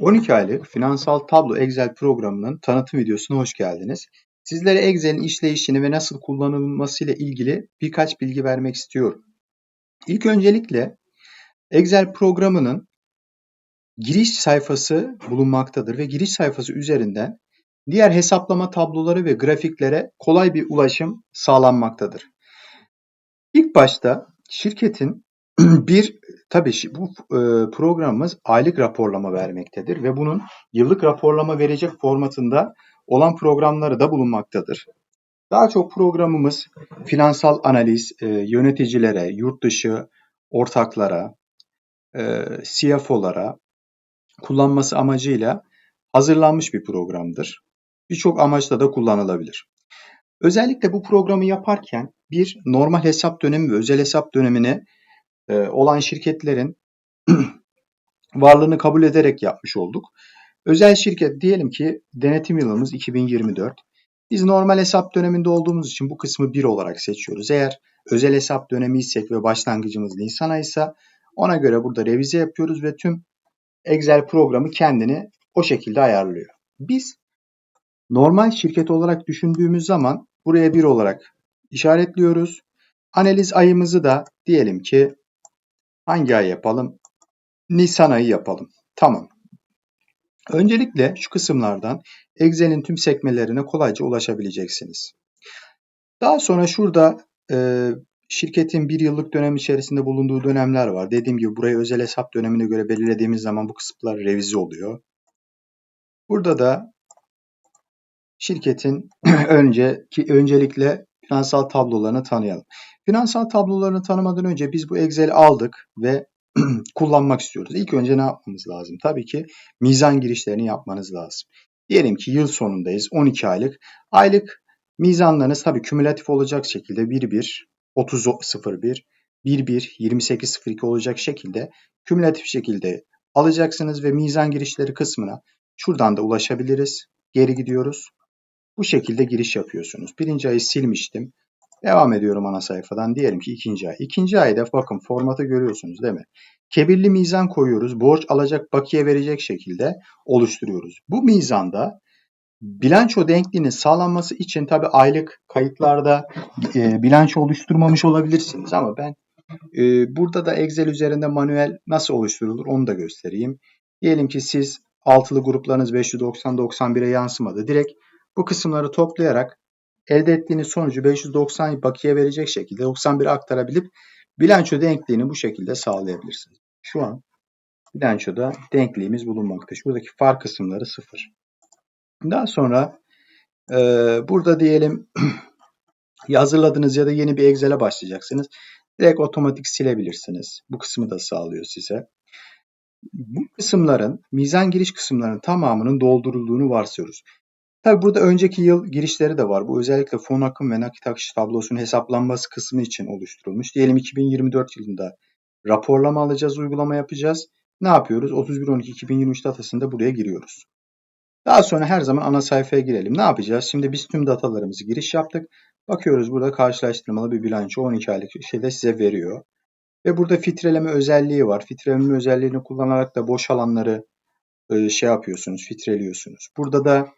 12 aylık finansal tablo Excel programının tanıtım videosuna hoş geldiniz. Sizlere Excel'in işleyişini ve nasıl kullanılması ile ilgili birkaç bilgi vermek istiyorum. İlk öncelikle Excel programının giriş sayfası bulunmaktadır ve giriş sayfası üzerinden diğer hesaplama tabloları ve grafiklere kolay bir ulaşım sağlanmaktadır. İlk başta şirketin bir tabii bu e, programımız aylık raporlama vermektedir ve bunun yıllık raporlama verecek formatında olan programları da bulunmaktadır. Daha çok programımız finansal analiz, e, yöneticilere, yurt dışı ortaklara, e, CFO'lara kullanması amacıyla hazırlanmış bir programdır. Birçok amaçla da kullanılabilir. Özellikle bu programı yaparken bir normal hesap dönemi ve özel hesap dönemini e, olan şirketlerin varlığını kabul ederek yapmış olduk. Özel şirket diyelim ki denetim yılımız 2024. Biz normal hesap döneminde olduğumuz için bu kısmı 1 olarak seçiyoruz. Eğer özel hesap dönemi isek ve başlangıcımız Nisan ayıysa ona göre burada revize yapıyoruz ve tüm Excel programı kendini o şekilde ayarlıyor. Biz normal şirket olarak düşündüğümüz zaman buraya 1 olarak işaretliyoruz. Analiz ayımızı da diyelim ki Hangi ay yapalım? Nisan ayı yapalım. Tamam. Öncelikle şu kısımlardan Excel'in tüm sekmelerine kolayca ulaşabileceksiniz. Daha sonra şurada e, şirketin bir yıllık dönem içerisinde bulunduğu dönemler var. Dediğim gibi burayı özel hesap dönemine göre belirlediğimiz zaman bu kısımlar revize oluyor. Burada da şirketin önceki öncelikle finansal tablolarını tanıyalım. Finansal tablolarını tanımadan önce biz bu Excel'i aldık ve kullanmak istiyoruz. İlk önce ne yapmamız lazım? Tabii ki mizan girişlerini yapmanız lazım. Diyelim ki yıl sonundayız 12 aylık. Aylık mizanlarınız tabii kümülatif olacak şekilde 1-1, 30-01, 1-1, 28-02 olacak şekilde kümülatif şekilde alacaksınız ve mizan girişleri kısmına şuradan da ulaşabiliriz. Geri gidiyoruz. Bu şekilde giriş yapıyorsunuz. Birinci ayı silmiştim. Devam ediyorum ana sayfadan. Diyelim ki ikinci ay. İkinci ayda bakın formatı görüyorsunuz değil mi? Kebirli mizan koyuyoruz. Borç alacak bakiye verecek şekilde oluşturuyoruz. Bu mizanda bilanço denkliğinin sağlanması için tabi aylık kayıtlarda e, bilanço oluşturmamış olabilirsiniz ama ben e, burada da Excel üzerinde manuel nasıl oluşturulur onu da göstereyim. Diyelim ki siz altılı gruplarınız 590-91'e yansımadı. Direkt bu kısımları toplayarak elde ettiğiniz sonucu 590 bakiye verecek şekilde 91'e aktarabilip bilanço denkliğini bu şekilde sağlayabilirsiniz. Şu an bilançoda denkliğimiz bulunmakta. Şuradaki fark kısımları sıfır. Daha sonra e, burada diyelim hazırladınız ya da yeni bir Excel'e başlayacaksınız. Direkt otomatik silebilirsiniz. Bu kısmı da sağlıyor size. Bu kısımların, mizan giriş kısımlarının tamamının doldurulduğunu varsayıyoruz. Tabi burada önceki yıl girişleri de var. Bu özellikle fon akım ve nakit akış tablosunun hesaplanması kısmı için oluşturulmuş. Diyelim 2024 yılında raporlama alacağız, uygulama yapacağız. Ne yapıyoruz? 31.12.2023 datasında buraya giriyoruz. Daha sonra her zaman ana sayfaya girelim. Ne yapacağız? Şimdi biz tüm datalarımızı giriş yaptık. Bakıyoruz burada karşılaştırmalı bir bilanço 12 aylık şeyde size veriyor. Ve burada filtreleme özelliği var. Filtreleme özelliğini kullanarak da boş alanları e, şey yapıyorsunuz, filtreliyorsunuz. Burada da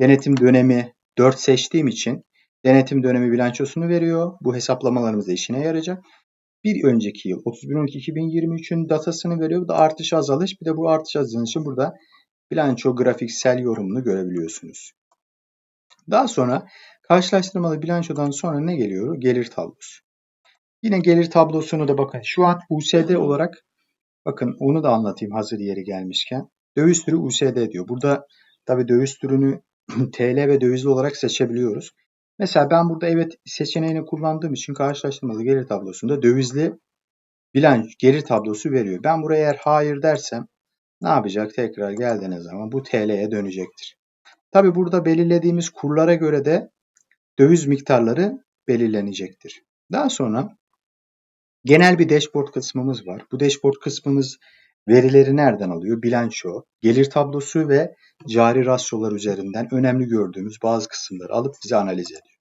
Denetim dönemi 4 seçtiğim için denetim dönemi bilançosunu veriyor. Bu hesaplamalarımız işine yarayacak. Bir önceki yıl 31.12.2023'ün datasını veriyor. Bu da artış azalış. Bir de bu artış azalış için burada bilanço grafiksel yorumunu görebiliyorsunuz. Daha sonra karşılaştırmalı bilançodan sonra ne geliyor? Gelir tablosu. Yine gelir tablosunu da bakın şu an USD olarak bakın onu da anlatayım hazır yeri gelmişken. Döviz türü USD diyor. Burada tabi döviz türünü TL ve dövizli olarak seçebiliyoruz. Mesela ben burada evet seçeneğini kullandığım için karşılaştırmalı gelir tablosunda dövizli bilanç gelir tablosu veriyor. Ben buraya eğer hayır dersem ne yapacak? Tekrar geldiğiniz zaman bu TL'ye dönecektir. Tabi burada belirlediğimiz kurlara göre de döviz miktarları belirlenecektir. Daha sonra genel bir dashboard kısmımız var. Bu dashboard kısmımız Verileri nereden alıyor? Bilanço, gelir tablosu ve cari rasyolar üzerinden önemli gördüğümüz bazı kısımları alıp bize analiz ediyor.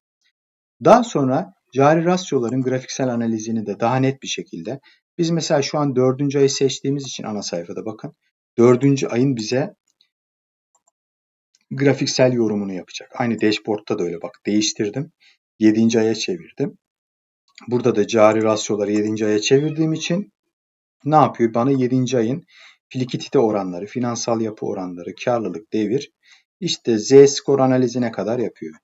Daha sonra cari rasyoların grafiksel analizini de daha net bir şekilde biz mesela şu an dördüncü ayı seçtiğimiz için ana sayfada bakın. Dördüncü ayın bize grafiksel yorumunu yapacak. Aynı dashboard'ta da öyle bak değiştirdim. 7. aya çevirdim. Burada da cari rasyoları 7. aya çevirdiğim için ne yapıyor? Bana 7. ayın likidite oranları, finansal yapı oranları, karlılık, devir işte Z skor analizine kadar yapıyor.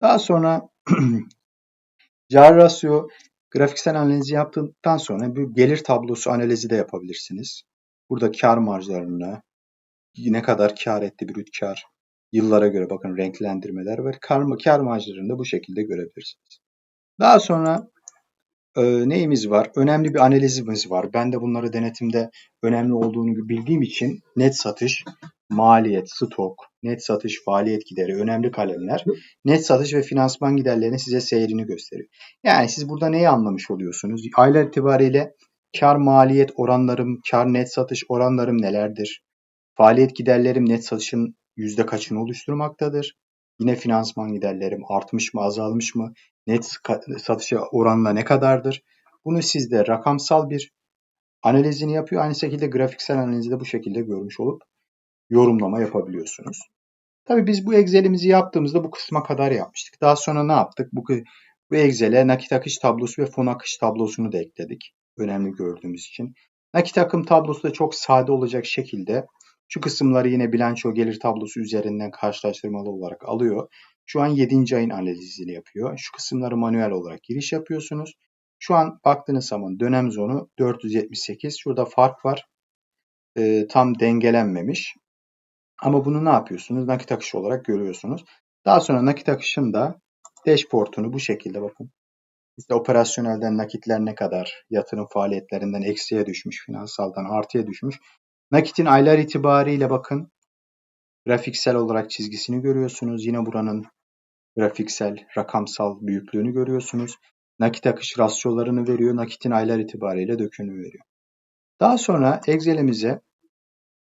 Daha sonra cari rasyo grafiksel analizi yaptıktan sonra bir gelir tablosu analizi de yapabilirsiniz. Burada kar marjlarını, ne kadar kar etti brüt kar, yıllara göre bakın renklendirmeler var. Kar, kar marjlarını da bu şekilde görebilirsiniz. Daha sonra e, neyimiz var? Önemli bir analizimiz var. Ben de bunları denetimde önemli olduğunu bildiğim için net satış, maliyet, stok, net satış, faaliyet gideri önemli kalemler. Net satış ve finansman giderlerinin size seyrini gösteriyor. Yani siz burada neyi anlamış oluyorsunuz? Aylar itibariyle kar maliyet oranlarım, kar net satış oranlarım nelerdir? Faaliyet giderlerim net satışın yüzde kaçını oluşturmaktadır? Yine finansman giderlerim artmış mı, azalmış mı? Net satışa oranla ne kadardır? Bunu sizde rakamsal bir analizini yapıyor. Aynı şekilde grafiksel analizi de bu şekilde görmüş olup yorumlama yapabiliyorsunuz. Tabii biz bu Excel'imizi yaptığımızda bu kısma kadar yapmıştık. Daha sonra ne yaptık? Bu, bu Excel'e nakit akış tablosu ve fon akış tablosunu da ekledik. Önemli gördüğümüz için. Nakit akım tablosu da çok sade olacak şekilde şu kısımları yine bilanço gelir tablosu üzerinden karşılaştırmalı olarak alıyor. Şu an 7. ayın analizini yapıyor. Şu kısımları manuel olarak giriş yapıyorsunuz. Şu an baktığınız zaman dönem zonu 478. Şurada fark var. E, tam dengelenmemiş. Ama bunu ne yapıyorsunuz? Nakit akışı olarak görüyorsunuz. Daha sonra nakit akışında dashboard'unu bu şekilde bakın. İşte operasyonelden nakitler ne kadar, yatırım faaliyetlerinden eksiye düşmüş, finansaldan artıya düşmüş. Nakitin aylar itibariyle bakın grafiksel olarak çizgisini görüyorsunuz. Yine buranın grafiksel, rakamsal büyüklüğünü görüyorsunuz. Nakit akış rasyolarını veriyor. Nakitin aylar itibariyle dökümünü veriyor. Daha sonra Excel'imize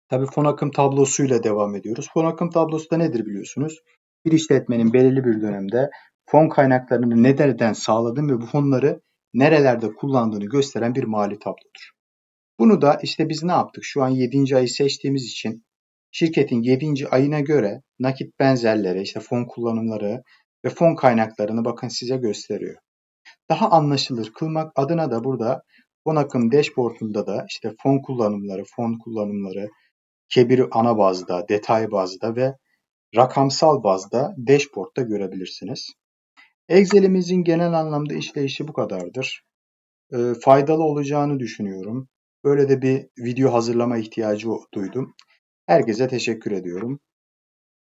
tabii fon akım tablosuyla devam ediyoruz. Fon akım tablosu da nedir biliyorsunuz? Bir işletmenin belirli bir dönemde fon kaynaklarını nereden sağladığını ve bu fonları nerelerde kullandığını gösteren bir mali tablodur. Bunu da işte biz ne yaptık? Şu an 7. ayı seçtiğimiz için şirketin 7. ayına göre nakit benzerleri, işte fon kullanımları ve fon kaynaklarını bakın size gösteriyor. Daha anlaşılır kılmak adına da burada fon akım dashboard'unda da işte fon kullanımları, fon kullanımları, kebir ana bazda, detay bazda ve rakamsal bazda dashboard'da görebilirsiniz. Excel'imizin genel anlamda işleyişi bu kadardır. E, faydalı olacağını düşünüyorum. Böyle de bir video hazırlama ihtiyacı duydum. Herkese teşekkür ediyorum.